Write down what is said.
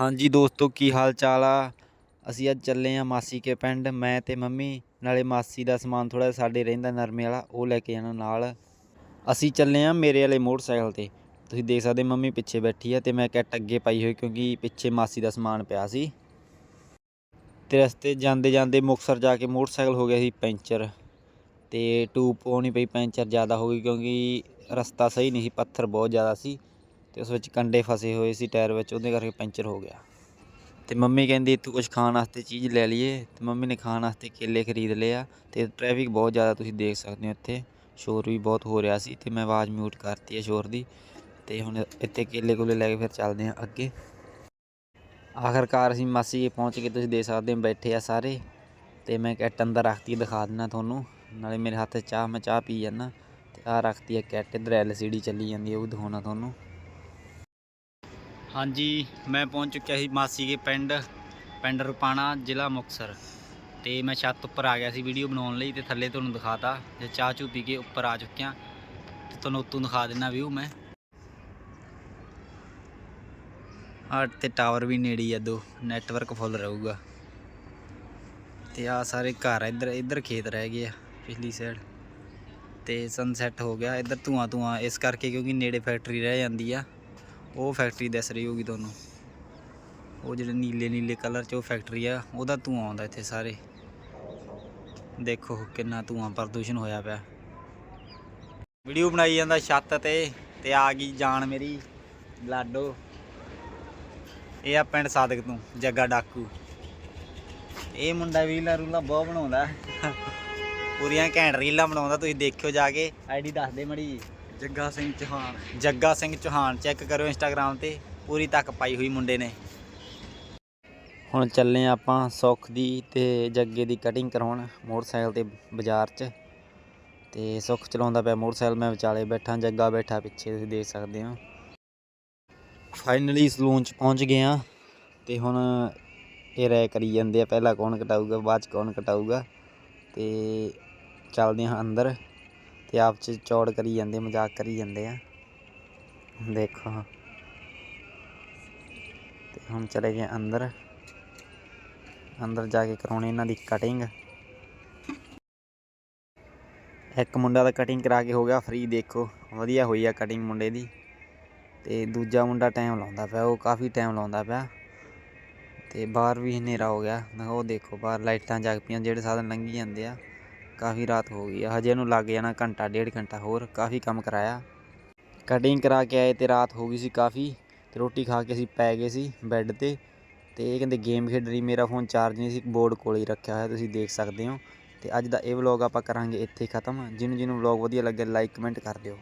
ਹਾਂਜੀ ਦੋਸਤੋ, ਕੀ ਹਾਲ ਚਾਲ ਆ? ਅਸੀਂ ਅੱਜ ਚੱਲੇ ਆ ਮਾਸੀ ਕੇ ਪਿੰਡ। ਮੈਂ ਤੇ ਮੰਮੀ, ਨਾਲੇ ਮਾਸੀ ਦਾ ਸਮਾਨ ਥੋੜਾ ਸਾਡੇ ਰਹਿੰਦਾ ਨਰਮੇ ਵਾਲਾ, ਉਹ ਲੈ ਕੇ ਜਾਣਾ ਨਾਲ। ਅਸੀਂ ਚੱਲੇ ਆ ਮੇਰੇ ਵਾਲੇ ਮੋਟਰਸਾਈਕਲ ਤੇ। ਤੁਸੀਂ ਦੇਖ ਸਕਦੇ ਮੰਮੀ ਪਿੱਛੇ ਬੈਠੀ ਆ ਤੇ ਮੈਂ ਕਿੱਟ ਅੱਗੇ ਪਾਈ ਹੋਈ ਕਿਉਂਕਿ ਪਿੱਛੇ ਮਾਸੀ ਦਾ ਸਮਾਨ ਪਿਆ ਸੀ। ਤੇ ਰਸਤੇ ਜਾਂਦੇ ਜਾਂਦੇ ਮੁਕਸਰ ਜਾ ਕੇ ਮੋਟਰਸਾਈਕਲ ਹੋ ਗਿਆ ਸੀ ਪੈਂਚਰ। ਤੇ ਟੂਬ ਪਾਉਣੀ ਪਈ ਪੈਂਚਰ ਜ਼ਿਆਦਾ ਹੋ ਗਈ ਕਿਉਂਕਿ ਰਸਤਾ ਸਹੀ ਨਹੀਂ ਸੀ, ਪੱਥਰ ਬਹੁਤ ਜ਼ਿਆਦਾ ਸੀ। ਤੇ ਉਸ ਵਿੱਚ ਕੰਡੇ ਫਸੇ ਹੋਏ ਸੀ, ਟਾਇਰ ਵਿੱਚ, ਉਹਦੇ ਕਰਕੇ ਪੈਂਚਰ ਹੋ ਗਿਆ। ਤੇ ਮੰਮੀ ਕਹਿੰਦੀ ਇੱਥੋਂ ਕੁਝ ਖਾਣ ਵਾਸਤੇ ਚੀਜ਼ ਲੈ ਲਈਏ। ਤੇ ਮੰਮੀ ਨੇ ਖਾਣ ਵਾਸਤੇ ਕੇਲੇ ਖਰੀਦ ਲਏ ਆ ਤੇ ਟ੍ਰੈਫਿਕ ਬਹੁਤ ਜ਼ਿਆਦਾ ਤੁਸੀਂ ਦੇਖ ਸਕਦੇ ਹੋ ਇੱਥੇ। ਸ਼ੋਰ ਵੀ ਬਹੁਤ ਹੋ ਰਿਹਾ ਸੀ ਤੇ ਮੈਂ ਆਵਾਜ਼ ਮਿਊਟ ਕਰਤੀ ਹੈ ਸ਼ੋਰ ਦੀ। ਤੇ ਹੁਣ ਇੱਥੇ ਕੇਲੇ ਕੋਲੇ ਲੈ ਕੇ ਫਿਰ ਚੱਲਦੇ ਹਾਂ ਅੱਗੇ। ਆਖਰਕਾਰ ਅਸੀਂ ਮਾਸੀ ਕੇ ਪਹੁੰਚ ਕੇ ਤੁਸੀਂ ਦੇਖ ਸਕਦੇ ਹੋ ਬੈਠੇ ਆ ਸਾਰੇ। ਤੇ ਮੈਂ ਕੈਟ ਅੰਦਰ ਰੱਖਤੀ ਦਿਖਾ ਦਿੰਦਾ ਤੁਹਾਨੂੰ। ਨਾਲੇ ਮੇਰੇ ਹੱਥ ਚਾਹ, ਮੈਂ ਚਾਹ ਪੀ ਜਾਂਦਾ। ਤੇ ਆ ਰੱਖਤੀ ਹੈ ਕੈਟ ਇਧਰ ਐਲਸੀਡੀ ਚੱਲੀ ਜਾਂਦੀ ਹੈ ਉਹ ਦਿਖਾਉਣਾ ਤੁਹਾਨੂੰ। ਹਾਂਜੀ, ਮੈਂ ਪਹੁੰਚ ਚੁੱਕਿਆ ਸੀ ਮਾਸੀ ਕੇ ਪਿੰਡ ਪਿੰਡ ਰੁਪਾਣਾ, ਜ਼ਿਲ੍ਹਾ ਮੁਕਤਸਰ। ਤੇ ਮੈਂ ਛੱਤ ਉੱਪਰ ਆ ਗਿਆ ਸੀ ਵੀਡੀਓ ਬਣਾਉਣ ਲਈ ਤੇ ਥੱਲੇ ਤੁਹਾਨੂੰ ਦਿਖਾਤਾ। ਤੇ ਚਾਹ ਚੂ ਪੀ ਕੇ ਉੱਪਰ ਆ ਚੁੱਕਿਆ। ਤੇ ਤੁਹਾਨੂੰ ਉੱਤੋਂ ਦਿਖਾ ਦਿੰਦਾ ਵਿਊ ਮੈਂ। ਆਹ ਤੇ ਟਾਵਰ ਵੀ ਨੇੜੇ ਆ, ਦੋ ਨੈਟਵਰਕ ਫੁੱਲ ਰਹੂਗਾ। ਤੇ ਆ ਸਾਰੇ ਘਰ ਇੱਧਰ ਇੱਧਰ ਖੇਤ ਰਹਿ ਗਏ ਆ, ਪਿਛਲੀ ਸਾਈਡ ਤੇ ਸਨਸੈਟ ਹੋ ਗਿਆ, ਇੱਧਰ ਧੂਆਂ ਧੂਆਂ ਇਸ ਕਰਕੇ ਕਿਉਂਕਿ ਨੇੜੇ ਫੈਕਟਰੀ ਰਹਿ ਜਾਂਦੀ ਆ। ਉਹ ਫੈਕਟਰੀ ਦਿਸ ਰਹੀ ਹੋਗੀ ਤੁਹਾਨੂੰ। ਉਹ ਜਿਹੜੇ ਨੀਲੇ ਨੀਲੇ ਕਲਰ 'ਚ ਉਹ ਫੈਕਟਰੀ ਆ, ਉਹਦਾ ਧੂਆਂ ਆਉਂਦਾ ਇੱਥੇ ਸਾਰੇ। ਦੇਖੋ ਕਿੰਨਾ ਧੂਆਂ ਪ੍ਰਦੂਸ਼ਣ ਹੋਇਆ ਪਿਆ। ਵੀਡੀਓ ਬਣਾਈ ਜਾਂਦਾ ਛੱਤ ਤੇ ਤੇ ਆ ਗਈ ਜਾਨ ਮੇਰੀ, ਲਾਡੋ। ਇਹ ਆ ਪਿੰਡ ਸਾਦਕ ਤੋਂ, ਜੱਗਾ ਡਾਕੂ। ਇਹ ਮੁੰਡਾ ਰੀਲਾਂ ਰੂਲਾਂ ਬਹੁਤ ਬਣਾਉਂਦਾ। ਪੂਰੀਆਂ ਘੈਂਟ ਰੀਲਾਂ ਬਣਾਉਂਦਾ, ਤੁਸੀਂ ਦੇਖਿਓ ਜਾ ਕੇ। ਆਈਡੀ ਦੱਸ ਦੇ ਮੜੀ ਜੱਗਾ ਸਿੰਘ ਚੌਹਾਨ। ਜੱਗਾ ਸਿੰਘ ਚੌਹਾਨ ਚੈੱਕ ਕਰੋ ਇੰਸਟਾਗ੍ਰam ਤੇ। ਪੂਰੀ ਤੱਕ ਪਾਈ ਹੋਈ ਮੁੰਡੇ ਨੇ। ਹੁਣ ਚੱਲੇ ਹਾਂ ਆਪਾਂ ਸੁੱਖ ਦੀ ਤੇ ਜੱਗੇ ਦੀ ਕਟਿੰਗ ਕਰਾਉਣ ਮੋਟਰਸਾਈਕਲ ਤੇ ਬਾਜ਼ਾਰ 'ਚ। ਤੇ ਸੁੱਖ ਚਲਾਉਂਦਾ ਪਿਆ ਮੋਟਰਸਾਈਕਲ, ਮੈਂ ਵਿਚਾਲੇ ਬੈਠਾ, ਜੱਗਾ ਬੈਠਾ ਪਿੱਛੇ, ਤੁਸੀਂ ਦੇਖ ਸਕਦੇ ਹੋ ਫਾਈਨਲੀ ਸਲੂਨ 'ਚ ਪਹੁੰਚ ਗਏ ਆ। ਤੇ ਹੁਣ ਇਹ ਰਾਇ ਕਰੀ ਜਾਂਦੇ ਆ, ਪਹਿਲਾਂ ਕੌਣ ਕਟਾਊਗਾ, ਬਾਅਦ 'ਚ ਕੌਣ ਕਟਾਊਗਾ। ਤੇ ਚੱਲਦੇ ਹਾਂ ਅੰਦਰ। ਤੇ ਆਪ ਚ ਚੌੜ ਕਰੀ ਜਾਂਦੇ, ਮਜ਼ਾਕ ਕਰੀ ਜਾਂਦੇ ਆ। ਦੇਖੋ। ਤੇ ਹੁਣ ਚਲੇ ਗਏ ਅੰਦਰ। ਅੰਦਰ ਜਾ ਕੇ ਕਰਾਉਣੀ ਇਹਨਾਂ ਦੀ ਕਟਿੰਗ ਇੱਕ ਮੁੰਡਾ ਦਾ ਕਟਿੰਗ ਕਰਾ ਕੇ ਹੋ ਗਿਆ ਫ੍ਰੀ ਦੇਖੋ। ਵਧੀਆ ਹੋਈ ਆ ਕਟਿੰਗ ਮੁੰਡੇ ਦੀ। ਤੇ ਦੂਜਾ ਮੁੰਡਾ ਟਾਈਮ ਲਾਉਂਦਾ ਪਿਆ, ਉਹ ਕਾਫੀ ਟਾਈਮ ਲਾਉਂਦਾ ਪਿਆ। ਤੇ ਬਾਹਰ ਵੀ ਹਨੇਰਾ ਹੋ ਗਿਆ। ਉਹ ਦੇਖੋ, ਬਾਹਰ ਲਾਈਟਾਂ ਜਗ ਪਈਆਂ, ਜਿਹੜੇ ਸਾਧਨ ਲੰਘੀ ਜਾਂਦੇ ਆ। ਕਾਫੀ ਰਾਤ ਹੋ ਗਈ ਆ, ਹਜੇ ਇਹਨੂੰ ਲੱਗ ਜਾਣਾ ਘੰਟਾ, ਡੇਢ ਘੰਟਾ ਹੋਰ ਕਾਫੀ ਕੰਮ ਕਰਾਇਆ। ਕਟਿੰਗ ਕਰਾ ਕੇ ਆਏ ਤੇ ਰਾਤ ਹੋ ਗਈ ਸੀ ਕਾਫੀ, ਤੇ ਰੋਟੀ ਖਾ ਕੇ ਅਸੀਂ ਪੈ ਗਏ ਸੀ ਬੈੱਡ ਤੇ ਤੇ ਇਹ ਕਹਿੰਦੇ ਗੇਮ ਖੇਡ ਰਹੀ, ਮੇਰਾ ਫੋਨ ਚਾਰਜ ਨਹੀਂ ਸੀ ਬੋਰਡ ਕੋਲ ਹੀ ਰੱਖਿਆ ਹੋਇਆ, ਤੁਸੀਂ ਦੇਖ ਸਕਦੇ ਹੋ। ਤੇ ਅੱਜ ਦਾ ਇਹ ਵਲੌਗ ਆਪਾਂ ਕਰਾਂਗੇ ਇੱਥੇ ਖਤਮ। ਜਿਹਨੂੰ ਜਿਹਨੂੰ ਵਲੌਗ ਵਧੀਆ ਲੱਗੇ ਲਾਈਕ ਕਮੈਂਟ ਕਰ ਦਿਓ।